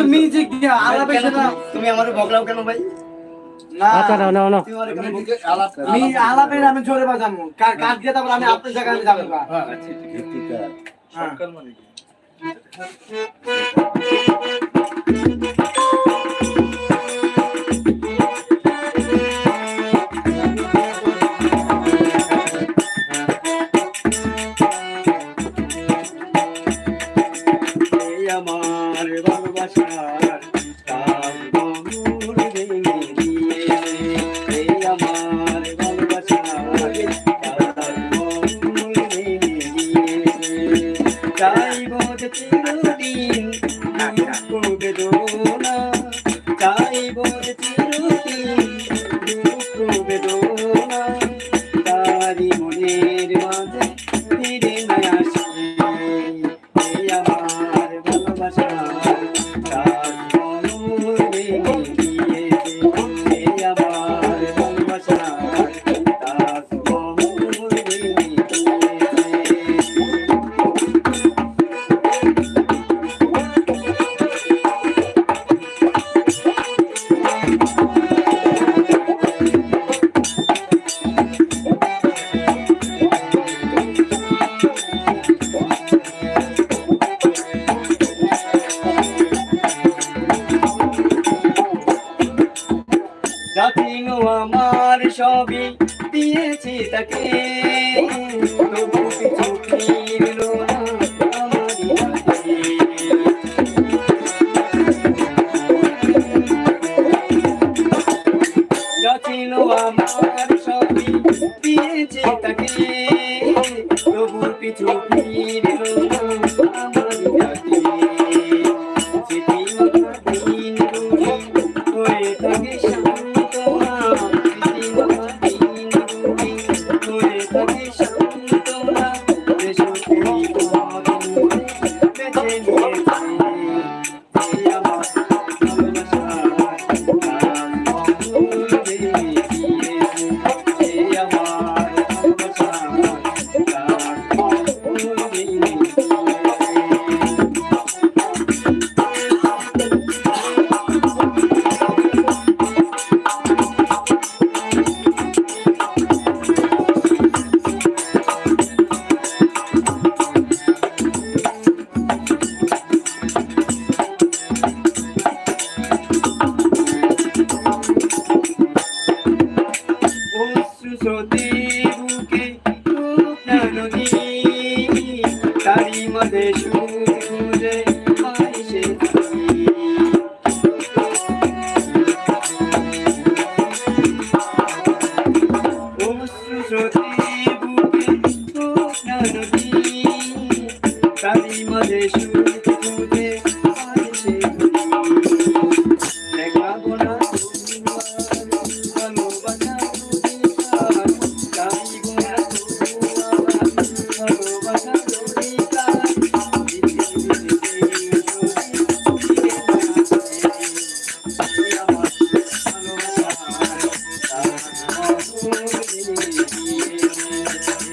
তুমি যে আলাপ তুমি আমার বকলাও কেন ভাই? না। না আমি আলাপে আমি জোরে বাজাবো। কাজ আমি আপনার জায়গায় আমি যাব চিরদিন দুঃখ বেদনা স্বাধীনও আমার সবই দিয়েছি তাকে। আমার সবই দিয়েছি তাকে। কাঁদে সুরে আইসে কালী মাঝে সুর।